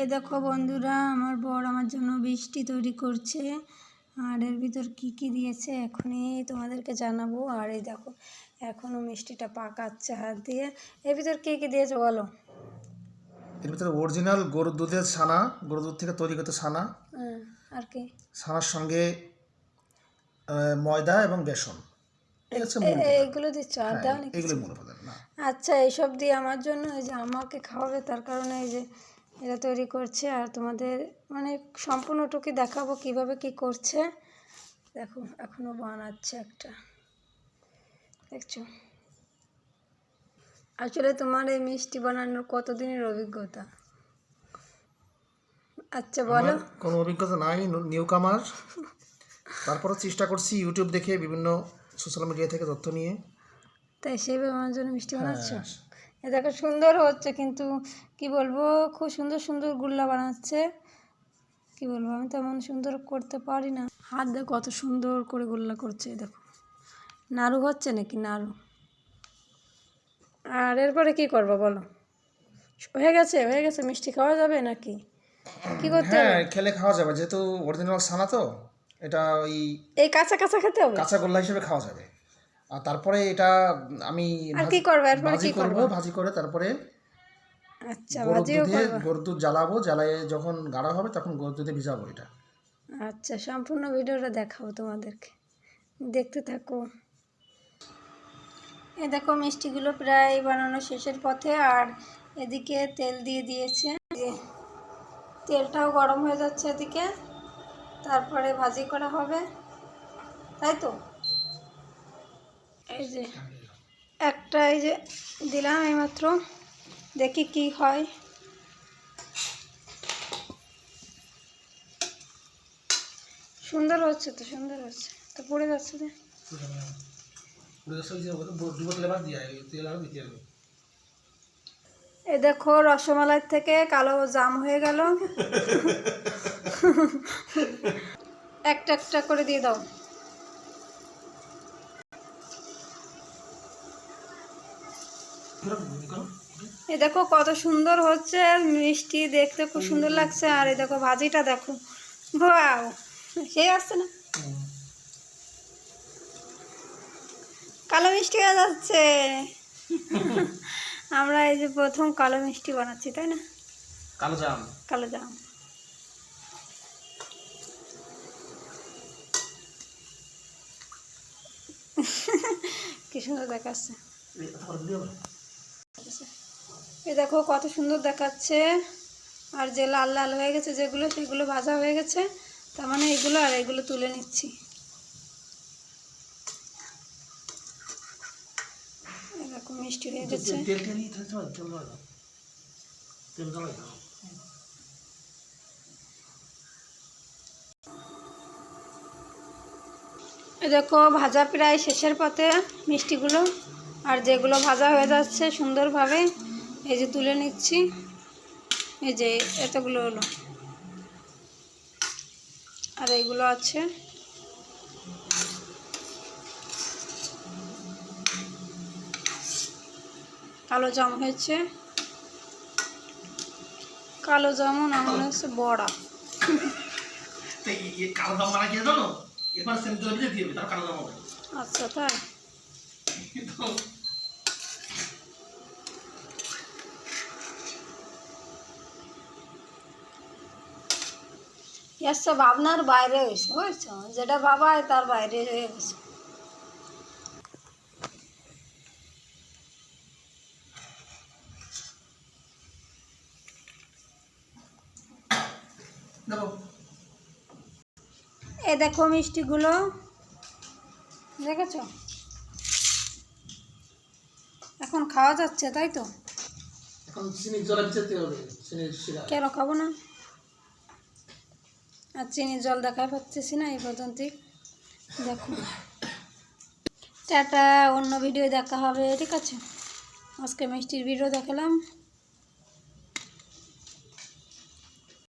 এই দেখো বন্ধুরা আমার বর আমার জন্য বৃষ্টি তৈরি করছে। আর এর ভিতর কি কি দিয়েছে এখনই তোমাদেরকে জানাব। আর এই দেখো এখনও মিষ্টিটা পাকাচ্ছে হাত দিয়ে। এর ভিতর কি কি দিয়েছে বলো? এর ভিতরে অরিজিনাল গরুর দুধের ছানা গরুর দুধ থেকে তৈরি করতে ছানা। আর কি? ছানার সঙ্গে ময়দা এবং বেসন। এইগুলো দিচ্ছ আর দাও হ্যাঁ, এগুলোই না। আচ্ছা এইসব দিয়ে আমার জন্য এই যে আমাকে খাওয়াবে তার কারণে এই যে এটা তৈরি করছে আর তোমাদের মানে সম্পূর্ণটুকু দেখাবো কীভাবে কি করছে। দেখো এখনও বানাচ্ছে একটা। দেখছ? আসলে তোমার এই মিষ্টি বানানোর কতদিনের অভিজ্ঞতা? আচ্ছা বলো। কোনো অভিজ্ঞতা নাই নিউ কামার তারপরও চেষ্টা করছি ইউটিউব দেখে বিভিন্ন সোশ্যাল মিডিয়া থেকে তথ্য নিয়ে। তাই সেইভাবে আমার জন্য মিষ্টি বানাচ্ছ? হ্যাঁ। এ দেখো সুন্দর হচ্ছে কিন্তু কি বলব? খুব সুন্দর সুন্দর গুল্লা বানাচ্ছে। কি বলব আমি তেমন সুন্দর করতে পারি না। হাত দেখো কত সুন্দর করে গুল্লা করছে দেখো। নাড়ু হচ্ছে নাকি? নাড়ু। আর এরপরে কি করব বলো? হয়ে গেছে হয়ে গেছে। মিষ্টি খাওয়া যাবে নাকি? কি করতে হ্যাঁ খেলে খাওয়া যাবে। যেহেতু অরিজিনাল ছানা তো এটা ওই এই কাঁচা কাঁচা খেতে হবে? কাঁচা গোল্লা হিসেবে খাওয়া যাবে। তারপরে এটা আমি আর কি করবে? এরপরে কি করব ভাজি করে তারপরে আচ্ছা ভাজিও করব। গরুর দুধ জ্বালাবো জ্বালায়ে যখন গাঢ় হবে তখন গরুর দুধে ভিজাবো এটা। আচ্ছা সম্পূর্ণ ভিডিওটা দেখাবো তোমাদেরকে। দেখতে থাকো। এ দেখো মিষ্টিগুলো প্রায় বানানো শেষের পথে আর এদিকে তেল দিয়ে দিয়েছে। তেলটাও গরম হয়ে যাচ্ছে এদিকে। তারপরে ভাজি করা হবে। তাই তো? এই যে একটা এই যে দিলাম এইমাত্র দেখি কি হয়। সুন্দর হচ্ছে তো সুন্দর হচ্ছে। তো পড়ে যাচ্ছে যে এ দেখো রসমালাই থেকে কালো জাম হয়ে গেল। একটা একটা করে দিয়ে দাও। এ দেখো কত সুন্দর হচ্ছে মিষ্টি দেখতে খুব সুন্দর লাগছে আর এই দেখো ভাজিটা দেখো। বাও সেই আসছে না? কালো মিষ্টি হয়ে যাচ্ছে। আমরা এই যে প্রথম কালো মিষ্টি বানাচ্ছি তাই না? কালো জাম। কালো জাম। কি সুন্দর দেখাচ্ছে। এই দেখো কত সুন্দর দেখাচ্ছে। আর যে লাল লাল হয়ে গেছে যেগুলো সেগুলো ভাজা হয়ে গেছে। তার মানে এগুলো আর এগুলো তুলে নিচ্ছি। এরকম মিষ্টি হয়ে গেছে। দেখো ভাজা প্রায় শেষের পথে মিষ্টিগুলো। আর যেগুলো ভাজা হয়ে যাচ্ছে সুন্দরভাবে এই যে তুলে নিচ্ছি। এই যে এতগুলো হলো। আর এইগুলো আছে। কালো জাম হয়েছে। কালো জামুন আমার হচ্ছে বড়া। কালো জাম জানো? এবার সেম জল দিয়ে দিবে তার কালো জাম আচ্ছা তাই? এসব ভাবনার বাইরে হয়েছে বুঝছ? যেটা ভাবা হয় তার বাইরে হয়ে গেছে। দেখো এ দেখো মিষ্টিগুলো। দেখেছ? এখন খাওয়া যাচ্ছে তাই তো? এখন চিনি জলে ভিজাতে হবে চিনির শিরা। কেন খাব না? আর চিনি জল দেখা পাচ্ছিস না এই পর্যন্ত দেখো। টাটা অন্য ভিডিও দেখা হবে ঠিক আছে? আজকে মিষ্টির ভিডিও দেখালাম।